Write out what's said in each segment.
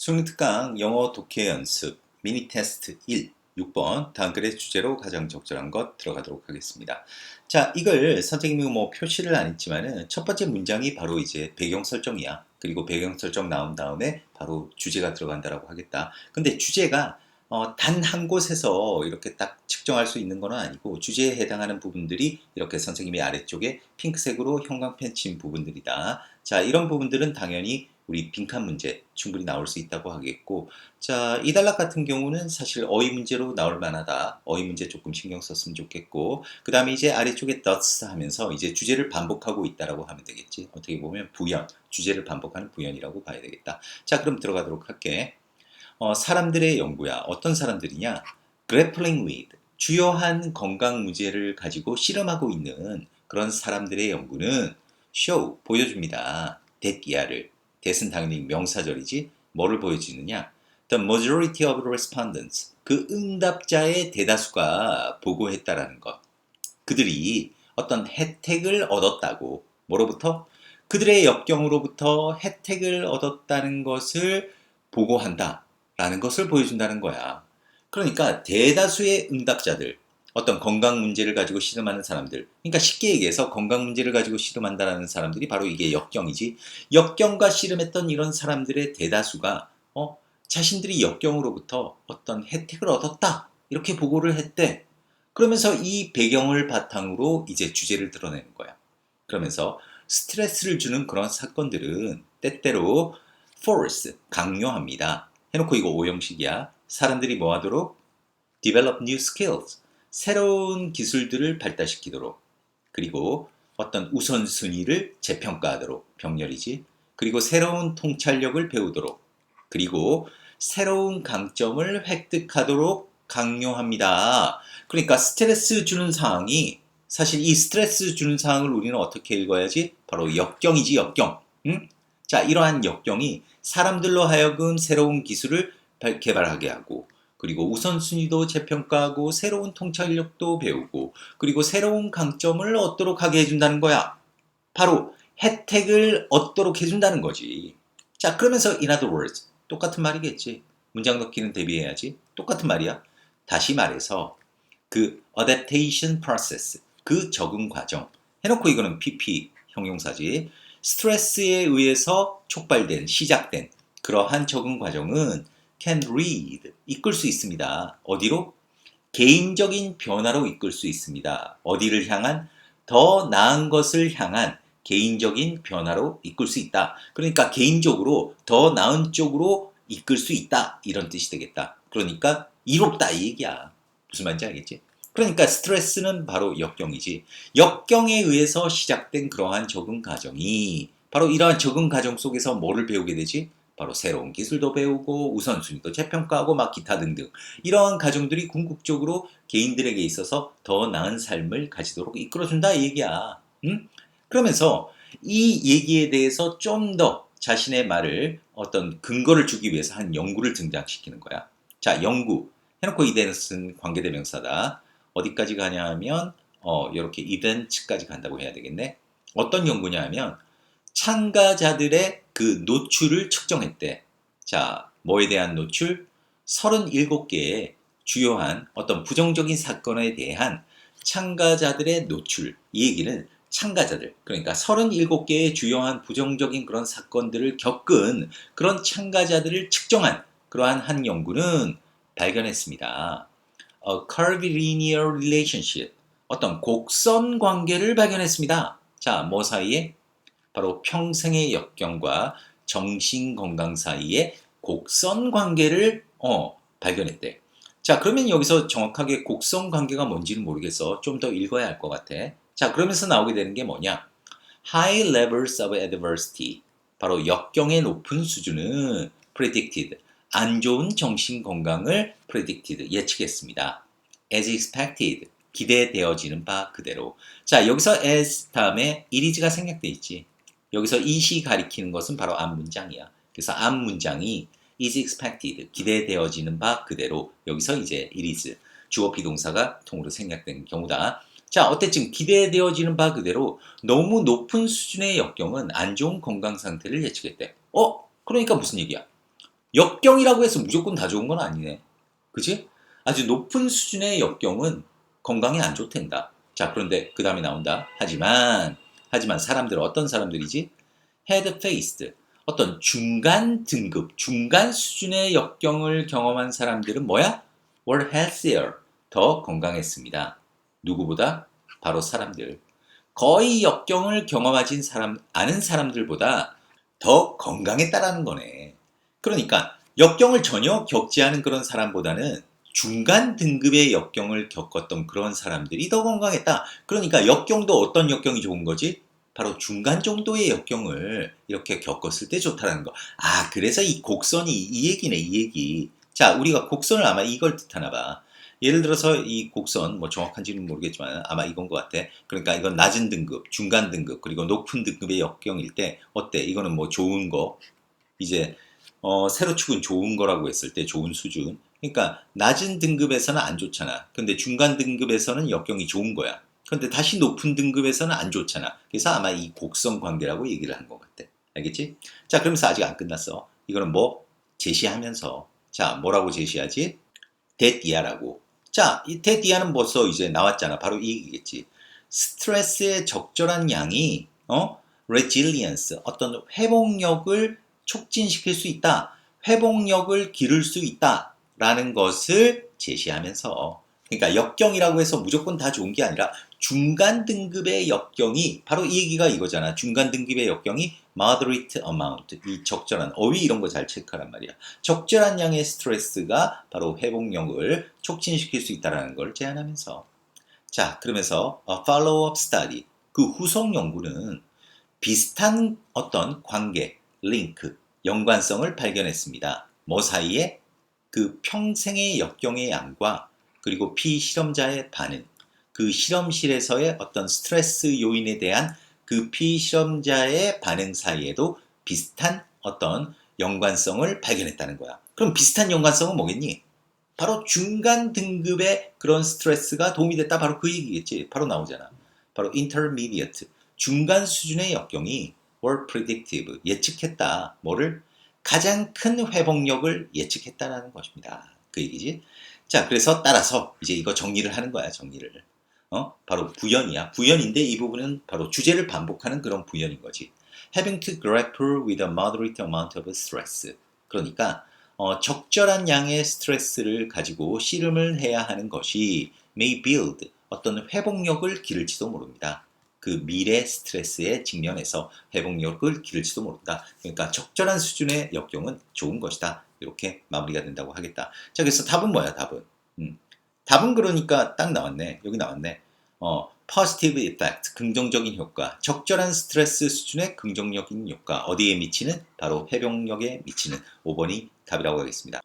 수능 특강 영어 독해 연습 미니 테스트 1 6번 다음 글의 주제로 가장 적절한 것 들어가도록 하겠습니다. 자, 이걸 선생님이 뭐 표시를 안 했지만은 첫 번째 문장이 바로 이제 배경 설정이야. 그리고 배경 설정 나온 다음에 바로 주제가 들어간다라고 하겠다. 근데 주제가 어, 단 한 곳에서 이렇게 딱 측정할 수 있는 건 아니고 주제에 해당하는 부분들이 이렇게 선생님이 아래쪽에 핑크색으로 형광펜 친 부분들이다. 자, 이런 부분들은 당연히 우리 빈칸 문제 충분히 나올 수 있다고 하겠고 자, 이 단락 같은 경우는 사실 어휘 문제로 나올 만하다. 어휘 문제 조금 신경 썼으면 좋겠고 그 다음에 이제 아래쪽에 does 하면서 이제 주제를 반복하고 있다라고 하면 되겠지. 어떻게 보면 부연, 주제를 반복하는 부연이라고 봐야 되겠다. 자, 그럼 들어가도록 할게. 어, 사람들의 연구야. 어떤 사람들이냐? grappling with 주요한 건강 문제를 가지고 실험하고 있는 그런 사람들의 연구는 show 보여줍니다. 대기야를 대은 당연히 명사절이지 뭐를 보여주느냐? The majority of respondents 그 응답자의 대다수가 보고했다라는 것. 그들이 어떤 혜택을 얻었다고 뭐로부터 그들의 역경으로부터 혜택을 얻었다는 것을 보고한다라는 것을 보여준다는 거야. 그러니까 대다수의 응답자들 어떤 건강 문제를 가지고 실험하는 사람들. 그러니까 쉽게 얘기해서 건강 문제를 가지고 실험한다라는 사람들이 바로 이게 역경이지. 역경과 실험했던 이런 사람들의 대다수가 어, 자신들이 역경으로부터 어떤 혜택을 얻었다. 이렇게 보고를 했대. 그러면서 이 배경을 바탕으로 이제 주제를 드러내는 거야. 그러면서 스트레스를 주는 그런 사건들은 때때로 force, 강요합니다. 해놓고 이거 오형식이야. 사람들이 뭐 하도록? develop new skills. 새로운 기술들을 발달시키도록 그리고 어떤 우선순위를 재평가하도록 병렬이지 그리고 새로운 통찰력을 배우도록 그리고 새로운 강점을 획득하도록 강요합니다. 그러니까 스트레스 주는 상황이 사실 이 스트레스 주는 상황을 우리는 어떻게 읽어야지? 바로 역경이지 역경. 응? 자 이러한 역경이 사람들로 하여금 새로운 기술을 개발하게 하고 그리고 우선순위도 재평가하고 새로운 통찰력도 배우고 그리고 새로운 강점을 얻도록 하게 해준다는 거야. 바로 혜택을 얻도록 해준다는 거지. 자, 그러면서 in other words 똑같은 말이겠지. 문장 넣기는 대비해야지. 똑같은 말이야. 다시 말해서 그 adaptation process 그 적응 과정 해놓고 이거는 PP 형용사지. 스트레스에 의해서 촉발된 시작된 그러한 적응 과정은 can read 이끌 수 있습니다. 어디로? 개인적인 변화로 이끌 수 있습니다. 어디를 향한 더 나은 것을 향한 개인적인 변화로 이끌 수 있다. 그러니까 개인적으로 더 나은 쪽으로 이끌 수 있다. 이런 뜻이 되겠다. 그러니까 이롭다 이 얘기야. 무슨 말인지 알겠지? 그러니까 스트레스는 바로 역경이지. 역경에 의해서 시작된 그러한 적응 과정이 바로 이러한 적응 과정 속에서 뭐를 배우게 되지? 바로 새로운 기술도 배우고 우선순위도 재평가하고 막 기타 등등 이러한 과정들이 궁극적으로 개인들에게 있어서 더 나은 삶을 가지도록 이끌어준다 이 얘기야. 응? 그러면서 이 얘기에 대해서 좀 더 자신의 말을 어떤 근거를 주기 위해서 한 연구를 등장시키는 거야. 자, 연구 해놓고 이데는 관계대명사다. 어디까지 가냐 하면 어, 이렇게 이벤트까지 간다고 해야 되겠네. 어떤 연구냐 하면 참가자들의 그 노출을 측정했대. 자, 뭐에 대한 노출? 37개의 주요한 어떤 부정적인 사건에 대한 참가자들의 노출. 이 얘기는 참가자들, 그러니까 37개의 주요한 부정적인 그런 사건들을 겪은 그런 참가자들을 측정한 그러한 한 연구는 발견했습니다. A curvilinear relationship. 어떤 곡선 관계를 발견했습니다. 자, 뭐 사이에? 바로 평생의 역경과 정신 건강 사이의 곡선 관계를 어, 발견했대. 자, 그러면 여기서 정확하게 곡선 관계가 뭔지는 모르겠어. 좀 더 읽어야 할 것 같아. 자, 그러면서 나오게 되는 게 뭐냐? High levels of adversity. 바로 역경의 높은 수준은 predicted. 안 좋은 정신 건강을 predicted. 예측했습니다. as expected. 기대되어지는 바 그대로. 자, 여기서 as 다음에 it is가 생략돼 있지. 여기서 이시 가리키는 것은 바로 앞 문장이야. 그래서 앞 문장이 is expected 기대되어지는 바 그대로 여기서 이제 it is 주어 비동사가 통으로 생략된 경우다. 자, 어쨌든 기대되어지는 바 그대로 너무 높은 수준의 역경은 안 좋은 건강 상태를 예측했대. 어? 그러니까 무슨 얘기야? 역경이라고 해서 무조건 다 좋은 건 아니네. 그지? 아주 높은 수준의 역경은 건강에 안 좋댄다. 자, 그런데 그 다음에 나온다. 하지만, 하지만 사람들, 어떤 사람들이지? head faced. 어떤 중간 등급, 중간 수준의 역경을 경험한 사람들은 뭐야? were healthier. 더 건강했습니다. 누구보다? 바로 사람들. 거의 역경을 경험하진 사람, 아는 사람들보다 더 건강했다라는 거네. 그러니까 역경을 전혀 겪지 않은 그런 사람보다는 중간 등급의 역경을 겪었던 그런 사람들이 더 건강했다. 그러니까 역경도 어떤 역경이 좋은 거지? 바로 중간 정도의 역경을 이렇게 겪었을 때 좋다는 거. 아, 그래서 이 곡선이 이 얘기네, 이 얘기. 자, 우리가 곡선을 아마 이걸 뜻하나 봐. 예를 들어서 이 곡선, 뭐 정확한지는 모르겠지만 아마 이건 것 같아. 그러니까 이건 낮은 등급, 중간 등급, 그리고 높은 등급의 역경일 때 어때? 이거는 뭐 좋은 거. 이제 어, 세로축은 좋은 거라고 했을 때 좋은 수준. 그러니까 낮은 등급에서는 안 좋잖아. 근데 중간 등급에서는 역경이 좋은 거야. 근데 다시 높은 등급에서는 안 좋잖아. 그래서 아마 이 곡선 관계라고 얘기를 한 것 같아. 알겠지? 자, 그러면서 아직 안 끝났어. 이거는 뭐 제시하면서 자, 뭐라고 제시하지? 데디아라고. 자, 이 데디아는 벌써 이제 나왔잖아. 바로 이 얘기겠지. 스트레스의 적절한 양이 어? resilience, 어떤 회복력을 촉진시킬 수 있다. 회복력을 기를 수 있다. 라는 것을 제시하면서 그러니까 역경이라고 해서 무조건 다 좋은 게 아니라 중간 등급의 역경이 바로 이 얘기가 이거잖아. 중간 등급의 역경이 moderate amount, 이 적절한 어휘 이런 거 잘 체크하란 말이야. 적절한 양의 스트레스가 바로 회복력을 촉진시킬 수 있다는 걸 제안하면서 자 그러면서 어, follow-up study 그 후속 연구는 비슷한 어떤 관계, 링크, 연관성을 발견했습니다. 뭐 사이에 그 평생의 역경의 양과 그리고 피실험자의 반응, 그 실험실에서의 어떤 스트레스 요인에 대한 그 피실험자의 반응 사이에도 비슷한 어떤 연관성을 발견했다는 거야. 그럼 비슷한 연관성은 뭐겠니? 바로 중간 등급의 그런 스트레스가 도움이 됐다. 바로 그 얘기겠지. 바로 나오잖아. 바로 intermediate, 중간 수준의 역경이 were predictive, 예측했다. 뭐를? 가장 큰 회복력을 예측했다라는 것입니다. 그 얘기지. 자, 그래서 따라서 이제 이거 정리를 하는 거야, 정리를. 어? 바로 부연이야. 부연인데 이 부분은 바로 주제를 반복하는 그런 부연인 거지. Having to grapple with a moderate amount of stress. 그러니까 어, 적절한 양의 스트레스를 가지고 씨름을 해야 하는 것이 may build 어떤 회복력을 기를지도 모릅니다. 그 미래 스트레스에 직면해서 회복력을 기를지도 모른다. 그러니까 적절한 수준의 역경은 좋은 것이다. 이렇게 마무리가 된다고 하겠다. 자, 그래서 답은 뭐야, 답은? 음. 답은 그러니까 딱 나왔네. 여기 나왔네. 어, positive effect, 긍정적인 효과. 적절한 스트레스 수준의 긍정적인 효과. 어디에 미치는? 바로 회복력에 미치는 5번이 답이라고 하겠습니다.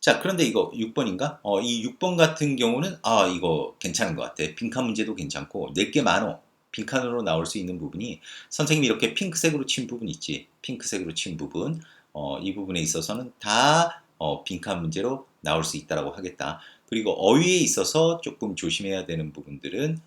자, 그런데 이거 6번인가? 어, 이 6번 같은 경우는, 아, 이거 괜찮은 것 같아. 빈칸 문제도 괜찮고, 낼게 많어. 빈칸으로 나올 수 있는 부분이, 선생님이 이렇게 핑크색으로 친 부분 있지. 핑크색으로 친 부분. 어, 이 부분에 있어서는 다 어, 빈칸 문제로 나올 수 있다라고 하겠다. 그리고 어휘에 있어서 조금 조심해야 되는 부분들은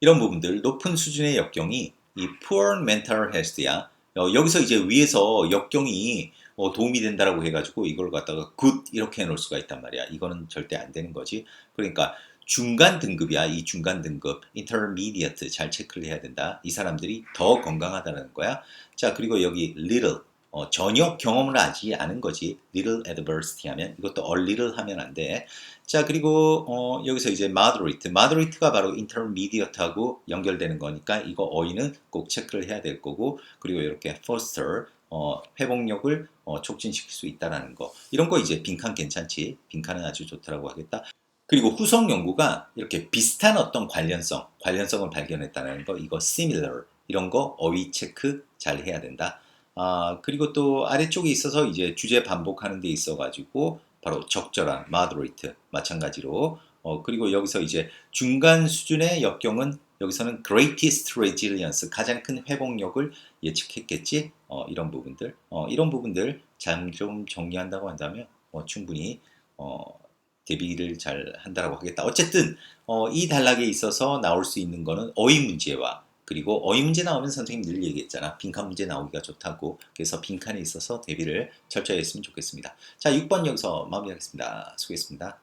이런 부분들 높은 수준의 역경이 이 poor mental health야. 어, 여기서 이제 위에서 역경이 어, 도움이 된다라고 해가지고 이걸 갖다가 good 이렇게 해놓을 수가 있단 말이야. 이거는 절대 안 되는 거지. 그러니까 중간 등급이야. 이 중간 등급 intermediate 잘 체크를 해야 된다. 이 사람들이 더 건강하다는 거야. 자 그리고 여기 little 어, 전혀 경험을 하지 않은 거지. little adversity 하면 이것도 a little 하면 안 돼. 자 그리고 어, 여기서 이제 moderate, moderate가 바로 intermediate하고 연결되는 거니까 이거 어휘는 꼭 체크를 해야 될 거고 그리고 이렇게 foster 어, 회복력을 어, 촉진시킬 수 있다라는 거 이런 거 이제 빈칸 괜찮지 빈칸은 아주 좋다라고 하겠다 그리고 후속 연구가 이렇게 비슷한 어떤 관련성 관련성을 발견했다는 거 이거 similar 이런 거 어휘 체크 잘 해야 된다. 아, 그리고 또 아래쪽에 있어서 이제 주제 반복하는 데 있어 가지고 바로 적절한 moderate 마찬가지로. 어, 그리고 여기서 이제 중간 수준의 역경은 여기서는 greatest resilience 가장 큰 회복력을 예측했겠지? 어, 이런 부분들. 어, 이런 부분들 잘 좀 정리한다고 한다면 어, 충분히 어, 대비를 잘 한다라고 하겠다 어쨌든 어, 이 단락에 있어서 나올 수 있는 거는 어휘 문제와 그리고 어휘 문제 나오면 선생님 늘 얘기했잖아. 빈칸 문제 나오기가 좋다고. 그래서 빈칸에 있어서 대비를 철저히 했으면 좋겠습니다. 자, 6번 여기서 마무리하겠습니다. 수고했습니다.